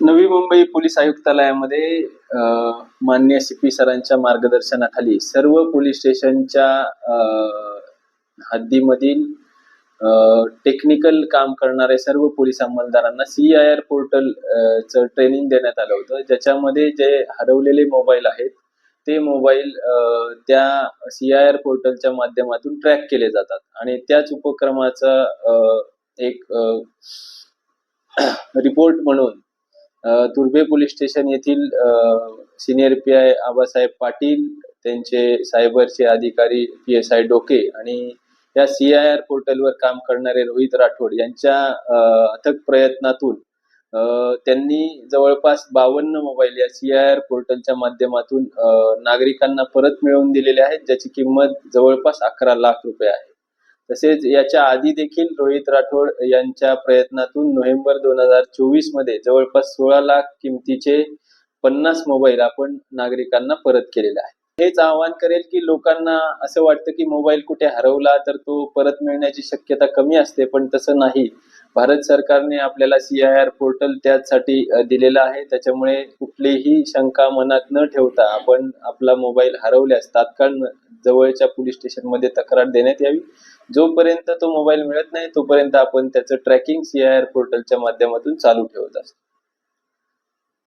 Navi Mumbai police आयुक्तालयामध्ये मान्य C P सरांच्या मार्गदर्शनाखाली सर्व पोलीस स्टेशनच्या हद्दीमधील टेक्निकल काम करणारे सर्व पोलीस अंमलदारांना सी आय आर पोर्टल च ट्रेनिंग देण्यात आलं होतं. ज्याच्यामध्ये जे हरवलेले मोबाईल आहेत ते मोबाईल त्या सी आय आर पोर्टलच्या माध्यमातून ट्रॅक केले जातात. आणि त्याच उपक्रमाचा एक रिपोर्ट म्हणून तुर्भे पोलीस स्टेशन येथील senior P I Abasaheb Patil त्यांचे सायबरचे अधिकारी पी एस आय डोके आणि या सी आय आर पोर्टलवर काम करणारे रोहित राठोड यांच्या अथक प्रयत्नातून त्यांनी जवळपास बावन्न मोबाईल या सी आय आर पोर्टलच्या माध्यमातून नागरिकांना परत मिळवून दिलेले आहेत ज्याची किंमत जवळपास अकरा लाख रुपये आहे. तसेच याच्या आधी देखील रोहित राठोड यांच्या प्रयत्नातून नोव्हेंबर दोन हजार चोवीसमध्ये जवळपास सोळा लाख किमतीचे पन्नास मोबाईल आपण नागरिकांना परत केलेले आहे हेच आवाहन करेल की लोकांना असं वाटतं की मोबाईल कुठे हरवला तर तो परत मिळण्याची शक्यता कमी असते पण तसं नाही. भारत सरकारने आपल्याला सीआयआर पोर्टल त्यासाठी दिलेलं आहे. त्याच्यामुळे कुठलीही शंका मनात न ठेवता आपण आपला मोबाईल हरवल्यास तात्काळ जवळच्या पोलीस स्टेशनमध्ये तक्रार देण्यात यावी. जोपर्यंत तो मोबाईल मिळत नाही तोपर्यंत आपण त्याचं ट्रॅकिंग सीआयआर पोर्टलच्या माध्यमातून चालू ठेवत असतो.